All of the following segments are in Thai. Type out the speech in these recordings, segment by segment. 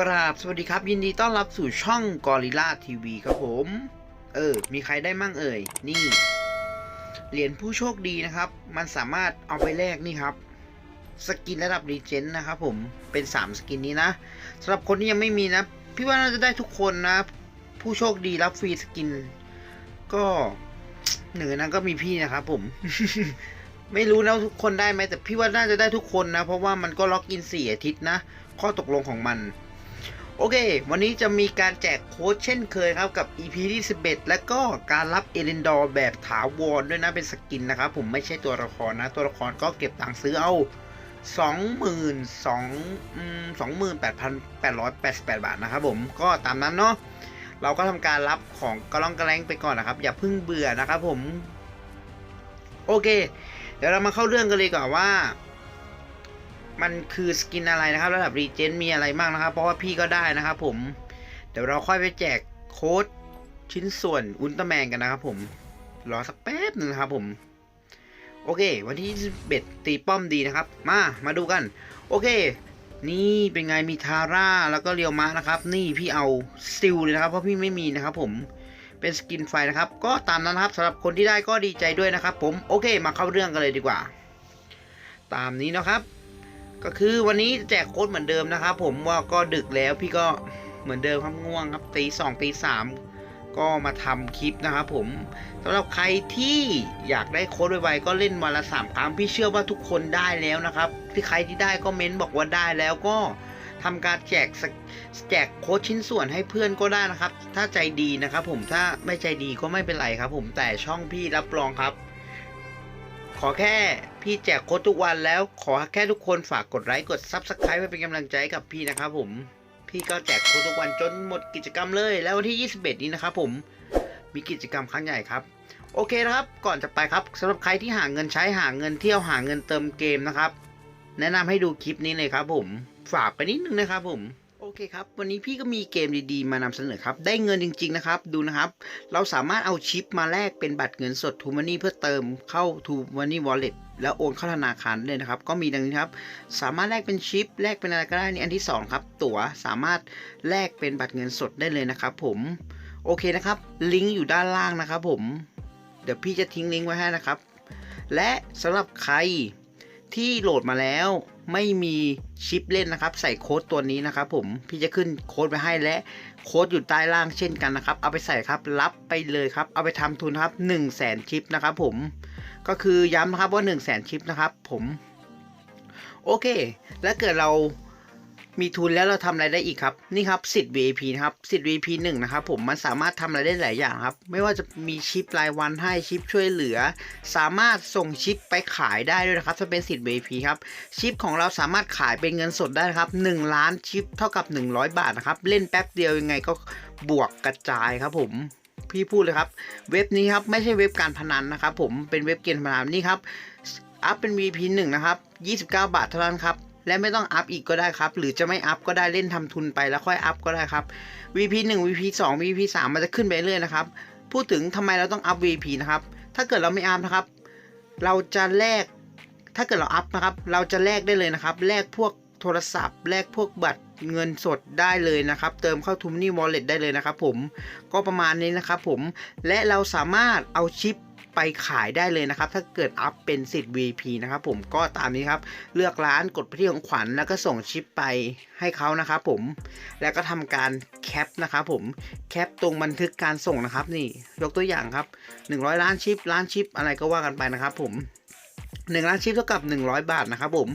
กราบสวัสดีครับ ยินดีต้อนรับสู่ช่องกอริล่าทีวีครับผม เออ มีใครได้มั่งเอ่ย นี่ เหรียญผู้โชคดีนะครับ มันสามารถเอาไปแลกนี่ครับ สกินระดับรีเจนนะครับผมเป็น 3 สกินนี้นะสำหรับคนที่ยังไม่มีนะ พี่ว่าน่าจะได้ทุกคนนะ ผู้โชคดีรับฟรีสกิน ก็หนึ่งนนั้นก็มีพี่นะครับผมไม่รู้นะทุกคนได้ไหมแต่พี่ว่าน่าจะได้ทุกคนนะ เพราะว่ามันก็ล็อกอินสี่อาทิตย์นะ ข้อตกลงของมัน โอเค วันนี้จะมีการแจกโค้ดเช่นเคยครับกับ EP ที่ 11 และก็การรับเอลินดอร์แบบถาวรด้วยนะเป็นสกินนะครับผมไม่ใช่ตัวละครนะ ตัวละครก็เก็บตังค์ซื้อเอา 22,888 บาทนะครับผมก็ตามนั้นเนาะเราก็ทำการรับของกระล่องกระแรงไปก่อนนะครับ อย่าเพิ่งเบื่อนะครับผม โอเค เดี๋ยวเรามาเข้าเรื่องกันเลยก่อนว่า มันคือสกินอะไรนะครับ ระดับรีเจนมีอะไรบ้างนะครับ เพราะว่าพี่ก็ได้นะครับผม เดี๋ยวเราค่อยไปแจกโค้ดชิ้นส่วนอุลตร้าแมนกันนะครับผม รอสักแป๊บหนึ่งนะครับผม โอเค วันที่21ตีป้อมดีนะครับ มา มาดูกัน โอเค นี่เป็นไงมีทาร่าแล้วก็เรียวมะนะครับ นี่พี่เอาซิลเลยนะครับ เพราะพี่ไม่มีนะครับผมเป็นสกินไฟนะครับ ก็ตามนั้นนะครับสำหรับคนที่ได้ก็ดีใจด้วยนะครับ ผมโอเค มาเข้าเรื่องกันเลยดีกว่า ตามนี้นะครับ ก็คือวันนี้แจกโค้ดเหมือนเดิมนะครับผมว่าก็ดึกแล้วพี่ก็เหมือนเดิมครับง่วงครับตีสองตีสามก็มาทำคลิปนะครับผมสำหรับใครที่อยากได้โค้ดไวๆก็เล่นวันละสามครั้งพี่เชื่อว่าทุกคนได้แล้วนะครับ ที่ใครที่ได้ก็เม้นบอกว่าได้แล้วก็ทำการแจกแจกโค้ดชิ้นส่วนให้เพื่อนก็ได้นะครับ ถ้าใจดีนะครับผมถ้าไม่ใจดีก็ไม่เป็นไรครับ ผมแต่ช่องพี่รับรองครับ ขอแค่พี่แจกโค้ดทุกวันแล้วขอแค่ทุกคนฝากกดไลค์กด Subscribe เพื่อเป็นกำลังใจกับพี่นะครับผม พี่ก็แจกโค้ดทุกวันจนหมดกิจกรรมเลย แล้ววันที่ 21 นี้นะครับผมมีกิจกรรมครั้งใหญ่ครับ โอเคนะครับ ก่อนจะไปครับสำหรับใครที่หาเงินใช้หาเงินเที่ยวหาเงินเติมเกมนะครับ แนะนำให้ดูคลิปนี้เลยครับผม ฝากไปนิดนึงนะครับผม โอเคครับ วันนี้พี่ก็มีเกมดีๆ มานำเสนอครับ ได้เงินจริง ๆ นะครับ ดูนะครับ เราสามารถเอาชิปมาแลกเป็นบัตรเงินสด t ูมันนี่เพื่อเติมเข้า t ูมันนี่วอลเล็ตแล้วโอนเข้าธนาคารได้เลยนะครับ ก็มีดังนี้ครับ สามารถแลกเป็นชิป แลกเป็นอะไรก็ได้นี่อันที่ 2 ครับ ตั๋วสามารถแลกเป็นบัตรเงินสดได้เลยนะครับ ผม โอเคนะครับ ลิงก์อยู่ด้านล่างนะครับ ผม เดี๋ยวพี่จะทิ้งลิงก์ไว้ให้นะครับ และสำหรับใคร ที่โหลดมาแล้วไม่มีชิปเล่นนะครับ ใส่โค้ดตัวนี้นะครับ ผมพี่จะขึ้นโค้ดไปให้และโค้ดอยู่ใต้ล่างเช่นกันนะครับ เอาไปใส่ครับรับไปเลยครับ เอาไปทำทุนครับ1 0 0 0 0แสนชิปนะครับ ผมก็คือย้ำนะครับว่า 1 0 0 0 0แสนชิปนะครับ ผม โอเค และเกิดเรา มีทุนแล้วเราทำอะไรได้อีกครับ นี่ครับสิทธิ์ VIP นะครับสิทธิ์ VIP 1นะครับผมมันสามารถทำอะไรได้หลายอย่างครับ ไม่ว่าจะมีชิปรายวันให้ชิปช่วยเหลือ สามารถส่งชิปไปขายได้ด้วยนะครับ ถ้าเป็นสิทธิ์ VIP ครับชิปของเราสามารถขายเป็นเงินสดได้นะครับ1ล้านชิปเท่ากับ 100 บาทนะครับเล่นแป๊บเดียวยังไงก็บวกกระจายครับผมพี่พูดเลยครับ เว็บนี้ครับไม่ใช่เว็บการพนันนะครับผมเป็นเว็บเกมพนันนี่ครับอัพเป็น VP 1นะครับ 29 บาทเท่านั้นครับ และไม่ต้องอัพอีกก็ได้ครับ หรือจะไม่อัพก็ได้เล่นทำทุนไปแล้วค่อยอัพก็ได้ครับ VP 1 VP 2 VP 3มันจะขึ้นไปเรื่อยนะครับ พูดถึงทำไมเราต้องอัพ VP นะครับ ถ้าเกิดเราไม่อัพนะครับ เราจะแลก ถ้าเกิดเราอัพนะครับ เราจะแลกได้เลยนะครับ แลกพวกโทรศัพท์ แลกพวกบัตรเงินสดได้เลยนะครับ เติมเข้าทุมนี่วอลเล็ตได้เลยนะครับผม ก็ประมาณนี้นะครับผม และเราสามารถเอาชิป ไปขายได้เลยนะครับ ถ้าเกิดอัพเป็นสิทธิ์ VP นะครับผมก็ตามนี้ครับ เลือกร้านกดไปที่ของขวัญแล้วก็ส่งชิปไปให้เขานะครับผมแล้วก็ทำการแคปนะครับผมแคปตรงบันทึกการส่งนะครับนี่ยกตัวอย่างครับ 100 ล้านชิปล้านชิปอะไรก็ว่ากันไปนะครับผม 1ล้านชิปเท่ากับ 100 บาทนะครับผม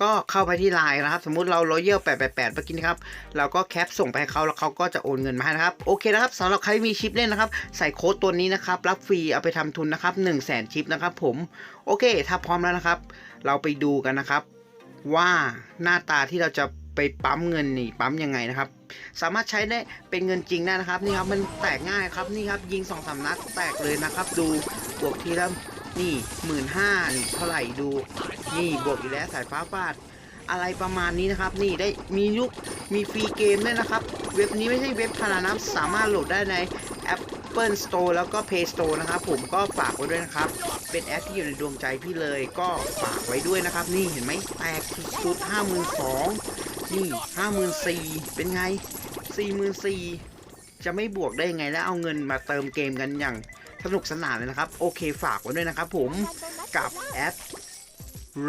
ก็เข้าไปที่ไลน์นะครับ สมมุติเรา Royal 888เมื่อกี้นะครับเราก็แคปส่งไปให้เขาแล้วเขาก็จะโอนเงินมาให้นะครับ โอเคนะครับสำหรับใครมีชิปเล่นนะครับ ใส่โค้ดตัวนี้นะครับ รับฟรีเอาไปทำทุนนะครับ1 0 0 0 0แสนชิปนะครับผม โอเค ถ้าพร้อมแล้วนะครับ เราไปดูกันนะครับ ว่าหน้าตาที่เราจะไปปั๊มเงินนี่ปั๊มยังไงนะครับ สามารถใช้ได้เป็นเงินจริงได้นะครับนี่ครับมันแตกง่ายครับนี่ครับยิงสองสามนัดแตกเลยนะครับ ดูบวกทีละ นี่หมื่นห้าเท่าไหร่ดู นี่บวกอีกแล้วสายฟ้าฟาดอะไรประมาณนี้นะครับ นี่ได้มียุคมีฟรีเกมด้วยนะครับ เว็บนี้ไม่ใช่เว็บพนันนะสามารถโหลดได้ใน Apple Store แล้วก็ Play Store นะครับผมก็ฝากไว้ด้วยนะครับ เป็นแอปที่อยู่ในดวงใจพี่เลยก็ฝากไว้ด้วยนะครับ นี่เห็นไหมแตกสุดห้าหมื่นสองนี่ห้าหมื่นสี่เป็นไงสี่หมื่นสี่จะไม่บวกได้ไงแล้วเอาเงินมาเติมเกมกันอย่าง สนุกสนานเลยนะครับ โอเคฝากไว้ด้วยนะครับผมกับแอป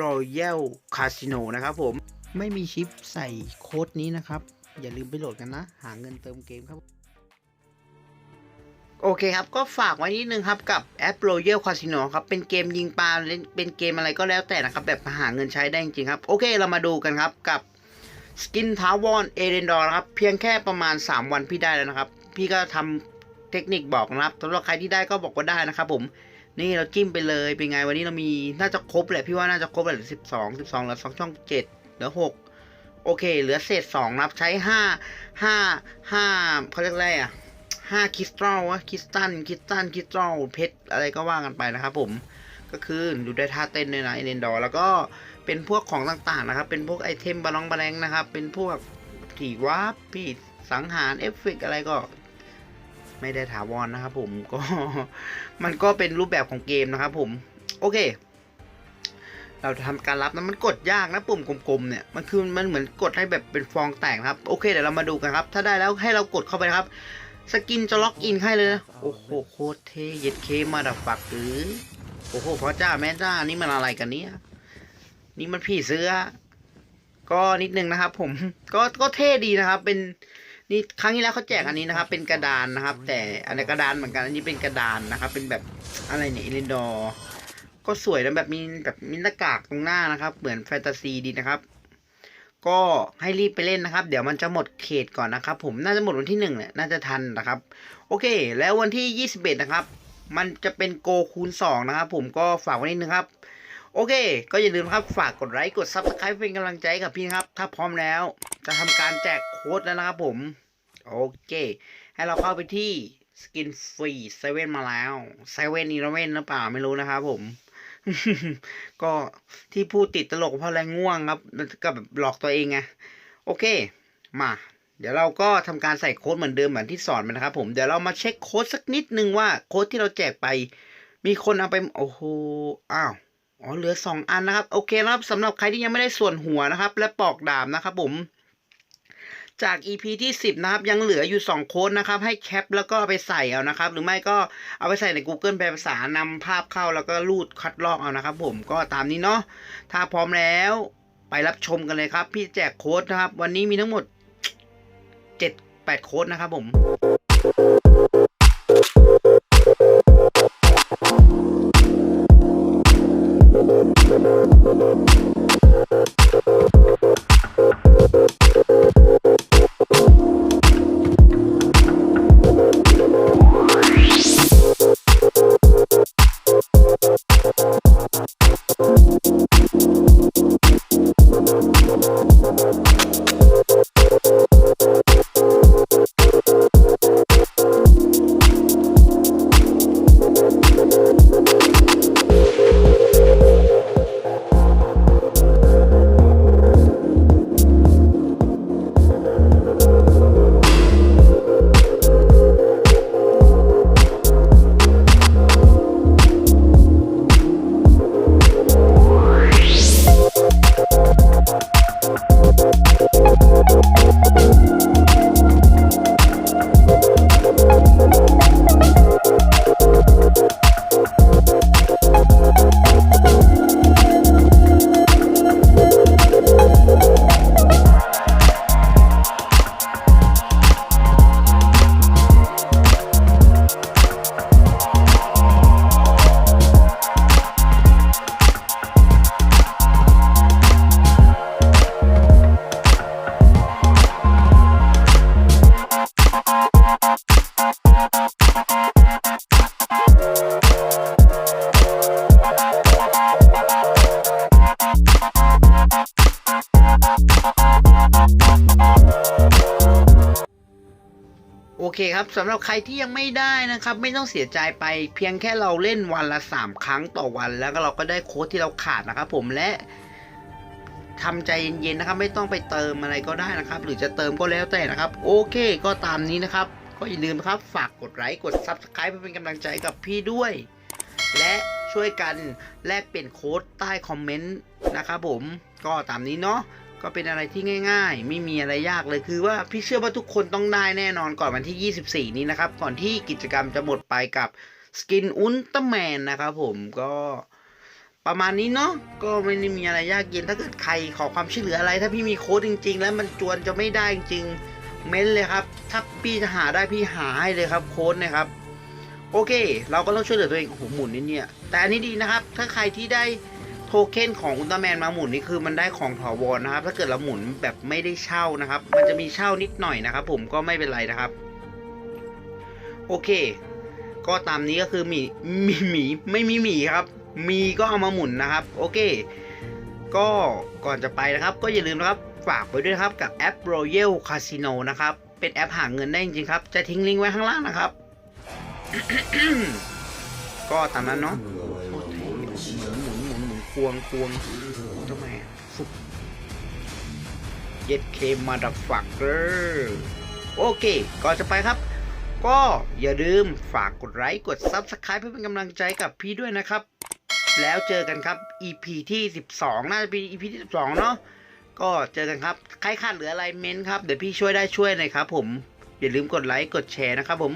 Royal Casino นะครับผมไม่มีชิปใส่โค้ดนี้นะครับ อย่าลืมไปโหลดกันนะ หาเงินเติมเกมครับ โอเคครับ ก็ฝากไว้นิดนึงครับ กับแอป Royal Casino ครับ เป็นเกมยิงปลาเล่นเป็นเกมอะไรก็แล้วแต่นะครับ แบบหาเงินใช้ได้จริงครับ โอเคเรามาดูกันครับกับสกินทาวอนเอเดนดอร์นะครับ เพียงแค่ประมาณ 3 วันพี่ได้แล้วนะครับ พี่ก็ทำ เทคนิคบอกนะครับสำหรับใครที่ได้ก็บอกว่าได้นะครับผมนี่เราจิ้มไปเลยเป็นไงวันนี้เรามีน่าจะครบแหละพี่ว่าน่าจะครบแหละสิบสองสิบสองเหลือสองช่องเจ็ดเหลือหกโอเค เหลือเศษสองนะครับใช้ห้าห้าห้าเขาเรียกอะไรอะห้าคริสตัลวะคริสตัลคริสตัลคริสตัลเพชรอะไรก็ว่ากันไปนะครับผมก็คือดูได้ท่าเต้นด้วยนะเอเลนดอร์แล้วก็เป็นพวกของต่างๆนะครับ เป็นพวกไอเทมบาลองบาแรงนะครับ เป็นพวกผีวาร์ปผีสังหารเอฟเฟกต์อะไรก็ ไม่ได้ถาวรนะครับผมก็มันก็เป็นรูปแบบของเกมนะครับผม โอเค เราจะทำการรับนะมันกดยากนะปุ่มกลมๆเนี่ยมันคือมันเหมือนกดให้แบบเป็นฟองแตกครับ โอเคเดี๋ยวเรามาดูกันครับ ถ้าได้แล้วให้เรากดเข้าไปครับ สกินจะล็อกอินให้เลยนะโอ้โหโคตรเท่เย็ดเคมาดับฝักหรือโอ้โหพ่อจ้าแม่จ้านี่มันอะไรกันเนี่ยนี่มันผีเสื้อก็นิดนึงนะครับ ผม ก็ก็เท่ดีนะครับ เป็น นี่ครั้งที่แล้วเขาแจกอันนี้นะครับ เป็นกระดานนะครับ แต่อันนี้กระดานเหมือนกันอันนี้เป็นกระดานนะครับ เป็นแบบอะไรเนี่ยเอเลนดอร์ก็สวยนะแบบมีแบบมีหน้ากากตรงหน้านะครับ เหมือนแฟนตาซีดีนะครับ ก็ให้รีบไปเล่นนะครับ เดี๋ยวมันจะหมดเขตก่อนนะครับ ผมน่าจะหมดวันที่หนึ่งแหละน่าจะทันนะครับ โอเค แล้ววันที่ยี่สิบเอ็ดนะครับ มันจะเป็นโกคูณสองนะครับ ผมก็ฝากไว้นิดนึงครับโอเค ก็อย่าลืมครับ ฝากกดไลค์ กด Subscribe เป็นกำลังใจกับพี่ครับ ถ้าพร้อมแล้ว จะทำการแจกโค้ดแล้วนะครับผม โอเค ให้เราเข้าไปที่สกินฟรีเซเว่นมาแล้วเซเว่นอีเลเว่นหรือเปล่าไม่รู้นะครับผม ก็ที่พูดติดตลกเพราะอะไรง่วงครับก็แบบหลอกตัวเองไงโอเค มา เดี๋ยวเราก็ทำการใส่โค้ดเหมือนเดิมเหมือนที่สอนไปนะครับผมเดี๋ยวเรามาเช็คโค้ดสักนิดนึงว่าโค้ดที่เราแจกไป มีคนเอาไปโอ้โหอ้าวอ๋อเหลือสองอันนะครับ โอเคนะครับสำหรับใครที่ยังไม่ได้ส่วนหัวนะครับ และปอกดาบนะครับผม จาก EP ที่ 10 นะครับ ยังเหลืออยู่ 2 โค้ดนะครับ ให้แคปแล้วก็เอาไปใส่เอานะครับ หรือไม่ก็เอาไปใส่ใน Google แปลภาษานำภาพเข้าแล้วก็รูดคัดลอกเอานะครับ ผมก็ตามนี้เนาะถ้าพร้อมแล้วไปรับชมกันเลยครับ พี่แจกโค้ดนะครับ วันนี้มีทั้งหมด 7 8 โค้ดนะครับผม เคครับสำหรับใครที่ยังไม่ได้นะครับ ไม่ต้องเสียใจไป เพียงแค่เราเล่นวันละ 3 ครั้งต่อวัน แล้วก็เราก็ได้โค้ดที่เราขาดนะครับ ผมและทำใจเย็นๆนะครับ ไม่ต้องไปเติมอะไรก็ได้นะครับ หรือจะเติมก็แล้วแต่นะครับ โอเค ก็ตามนี้นะครับ ก็อย่าลืมนะครับ ฝากกดไลค์กด Subscribe เพื่อเป็นกำลังใจกับพี่ด้วย และช่วยกันแลกเปลี่ยนโค้ดใต้คอมเมนต์นะครับผมก็ตามนี้เนาะ ก็เป็นอะไรที่ง่าย ๆ ไม่มีอะไรยากเลยคือว่าพี่เชื่อว่าทุกคนต้องได้แน่นอนก่อนวันที่ 24 นี้นะครับ ก่อนที่กิจกรรมจะหมดไปกับสกินอุลตร้าแมนนะครับผมก็ประมาณนี้เนาะก็ไม่ได้มีอะไรยากเย็นถ้าเกิดใครขอความช่วยเหลืออะไร ถ้าพี่มีโค้ดจริง ๆ แล้วมันจวนจะไม่ได้จริงๆเม้นเลยครับ ถ้าพี่จะหาได้พี่หาให้เลยครับโค้ดนะครับ โอเค เราก็ต้องช่วยเหลือตัวเองโอ้โหหมุนนี่เนี่ย แต่อันนี้ดีนะครับ ถ้าใครที่ได้ โทเค็นของอุลตร้าแมนมาหมุนนี่คือมันได้ของถาวรนะครับ ถ้าเกิดเราหมุนแบบไม่ได้เช่านะครับ มันจะมีเช่านิดหน่อยนะครับ ผมก็ไม่เป็นไรนะครับ โอเค ก็ตามนี้ก็คือมีมีหมีไม่มีหมีครับ มีก็เอามาหมุนนะครับ โอเค ก็ก่อนจะไปนะครับ ก็อย่าลืมนะครับฝากไว้ด้วยครับกับแอป Royal Casino นะครับ เป็นแอปหาเงินได้จริงๆครับ จะทิ้งลิงก์ไว้ข้างล่างนะครับ ก็ตามนั้นเนาะ ควงควงทำไมฟุบเย็ดเคมาดับฝักเกอร์โอเค ก่อนจะไปครับ ก็อย่าลืมฝากกดไลค์กด Subscribe เพื่อเป็นกำลังใจกับพี่ด้วยนะครับ แล้วเจอกันครับ EP ที่ 12 น่าจะเป็น EP ที่ 12 เนาะก็เจอกันครับ ใครขาดเหลืออะไรเม้นครับ เดี๋ยวพี่ช่วยได้ช่วยหน่อยครับผม อย่าลืมกดไลค์กดแชร์นะครับผม